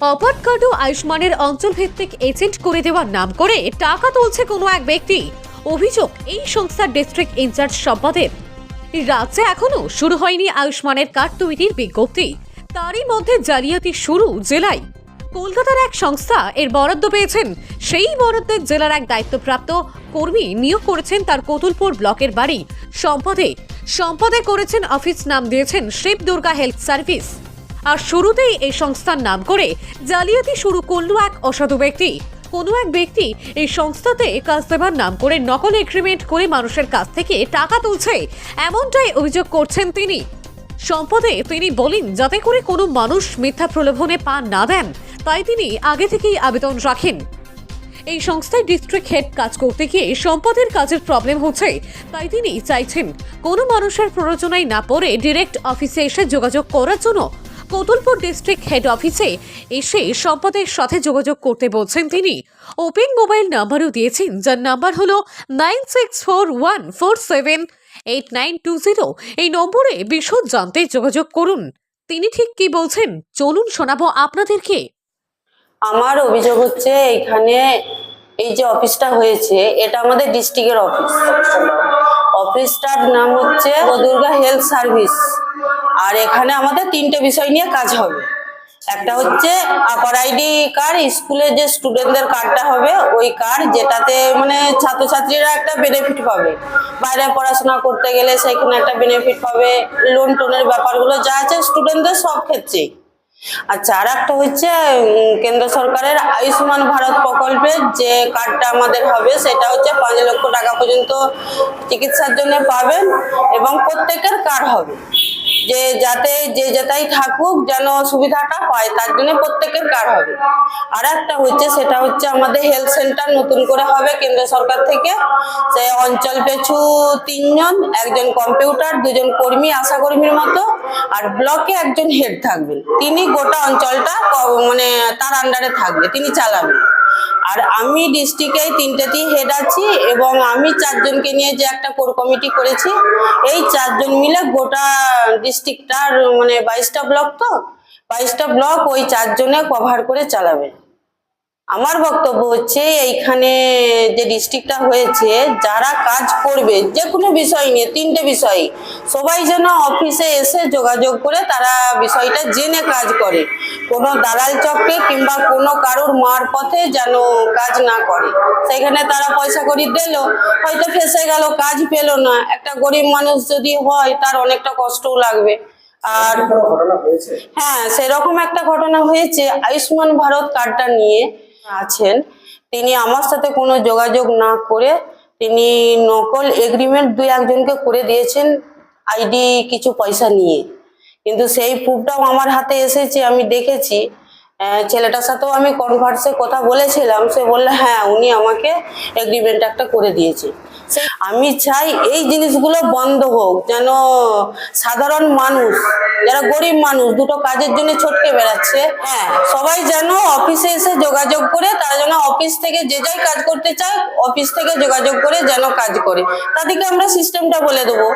অপার কার্ড ও আয়ুষ্মানের অঞ্চল ভিত্তিক এজেন্ট করে দেওয়ার নাম করে টাকা তুলছে কোনো এক ব্যক্তি। অভিযোগ, এই সংস্থার ডিস্ট্রিক্ট ইনচার্জ সম্পাদের রাজ্যে এখনও শুরু হয়নি আয়ুষ্মানের কার্ড তৈরির বিজ্ঞপ্তি। তারই মধ্যে জালিয়াতি শুরু জেলায়। কলকাতার এক সংস্থা এর বরাদ্দ পেয়েছেন। সেই বরাদ্দের জেলার এক দায়িত্বপ্রাপ্ত কর্মী নিয়োগ করেছেন তার কতুলপুর ব্লকের বাড়ি। সম্পদে সম্পদে করেছেন অফিস নাম দিয়েছেন শিব দুর্গা হেলথ সার্ভিস। আর শুরুতেই এই সংস্থার নাম করে জালিয়াতি শুরু করল এক অসাধু ব্যক্তি। কোনো এক ব্যক্তি এই সংস্থাতে কাজ দেবার নাম করে নকল এগ্রিমেন্ট করে মানুষের কাছ থেকে টাকা তুলছে, এমনটাই অভিযোগ করছেন তিনি। সম্পদে তিনি বলেন, যাতে করে কোনো মানুষ মিথ্যা প্রলোভনে পা না দেন, তাই তিনি আগে থেকেই আবেদন রাখেন। এই সংস্থায় ডিস্ট্রিক্ট হেড কাজ করতে গিয়ে সম্পদের কাজের প্রবলেম হচ্ছে, তাই তিনি চাইছেন কোনো মানুষের প্ররোচনায় না পড়ে ডিরেক্ট অফিসে এসে যোগাযোগ করার জন্য কোতুলপুর ডিস্ট্রিক্ট হেড অফিসে এসে সম্পদের সাথে যোগাযোগ করতে বলছেন তিনি। ওপেন মোবাইল নাম্বারও দিয়েছেন, যার নাম্বার হলো nine six four one four seven eight nine two zero এই নম্বরে বিশদ জানতে যোগাযোগ করুন। তিনি ঠিক কি বলছেন? চলুন শোনাবো আপনাদেরকে। আমার অভিযোগ হচ্ছে, এখানে এই যে অফিসটা হয়েছে, এটা আমাদের ডিস্ট্রিক্টের অফিস অফিসটার নাম হচ্ছে দুর্গা হেলথ সার্ভিস আর এখানে আমাদের তিনটে বিষয় নিয়ে কাজ হবে। একটা হচ্ছে আপার আইডি কার্ড স্কুলের যে স্টুডেন্টদের কার্ডটা হবে, ওই কার্ড যেটাতে মানে ছাত্রছাত্রীরা একটা বেনিফিট পাবে। বাইরে পড়াশোনা করতে গেলে সেখানে একটা বেনিফিট পাবে লোন টোনের ব্যাপারগুলো যা আছে স্টুডেন্টদের সব ক্ষেত্রেই। আচ্ছা আর একটা হচ্ছে কেন্দ্র সরকারের আয়ুষ্মান ভারত প্রকল্পের যে কার্ডটা আমাদের হবে, সেটা হচ্ছে পাঁচ লক্ষ টাকা পর্যন্ত চিকিৎসার জন্য পাবেন এবং প্রত্যেকের কার্ড হবে। যে যাতে, যে যেটাই থাকুক যেন সুবিধাটা পায়, তার জন্য প্রত্যেকের কার্ড হবে। আর একটা হচ্ছে, সেটা হচ্ছে আমাদের হেলথ সেন্টার নতুন করে হবে কেন্দ্র সরকার থেকে। সে অঞ্চল পেছু তিনজন, একজন কম্পিউটার দুজন কর্মী, আশা কর্মীর মতো, আর ব্লকে একজন হেড থাকবেন। তিনি গোটা অঞ্চলটা মানে তার আন্ডারে থাকবে, তিনি চালাবেন। আর আমি ডিস্ট্রিক্টে তিনটেতেই হেড আছি এবং আমি চারজনকে নিয়ে যে একটা কোর কমিটি করেছি, এই চারজন মিলে গোটা ডিস্ট্রিক্টটার মানে বাইশটা ব্লক তো, বাইশটা ব্লক ওই চারজনে কভার করে চালাবে। আমার বক্তব্য হচ্ছে এইখানে যে ডিস্ট্রিক্টটা হয়েছে যারা কাজ করবে যে কোনো বিষয় নিয়ে তিনটে বিষয়। সবাই যেন অফিসে এসে যোগাযোগ করে তারা বিষয়টা জেনে কাজ করে। কোনো দালাল চক্রে কিংবা কোনো কারোর মার পথে যেন কাজ না করে। সেখানে তারা পয়সা করি দিল হয়তো ফেসে গেল কাজ পেল না। একটা গরিব মানুষ যদি হয় তার অনেকটা কষ্টও লাগবে। আর হ্যাঁ সেরকম একটা ঘটনা হয়েছে। আয়ুষ্মান ভারত কার্ডটা নিয়ে আছেন, তিনি আমার সাথে কোনো যোগাযোগ না করে তিনি নকল এগ্রিমেন্ট দুই একজনকে করে দিয়েছেন আইডি কিছু পয়সা নিয়ে। কিন্তু সেই প্রুফটাও আমার হাতে এসেছে, আমি দেখেছি। ছেলেটার সাথেও আমি কনভার্সে কথা বলেছিলাম, সে বললে হ্যাঁ উনি আমাকে এগ্রিমেন্ট একটা করে দিয়েছে। আমি চাই এই জিনিসগুলো বন্ধ হোক, যেন সাধারণ মানুষ, যারা গরিব মানুষ, দুটো কাজের জন্য ছটকে বেড়াচ্ছে হ্যাঁ সবাই যেন অফিসে এসে যোগাযোগ করে, তারা যেন অফিস থেকে যে যাই কাজ করতে চায় অফিস থেকে যোগাযোগ করে যেন কাজ করে। তাদেরকে আমরা সিস্টেমটা বলে দেবো।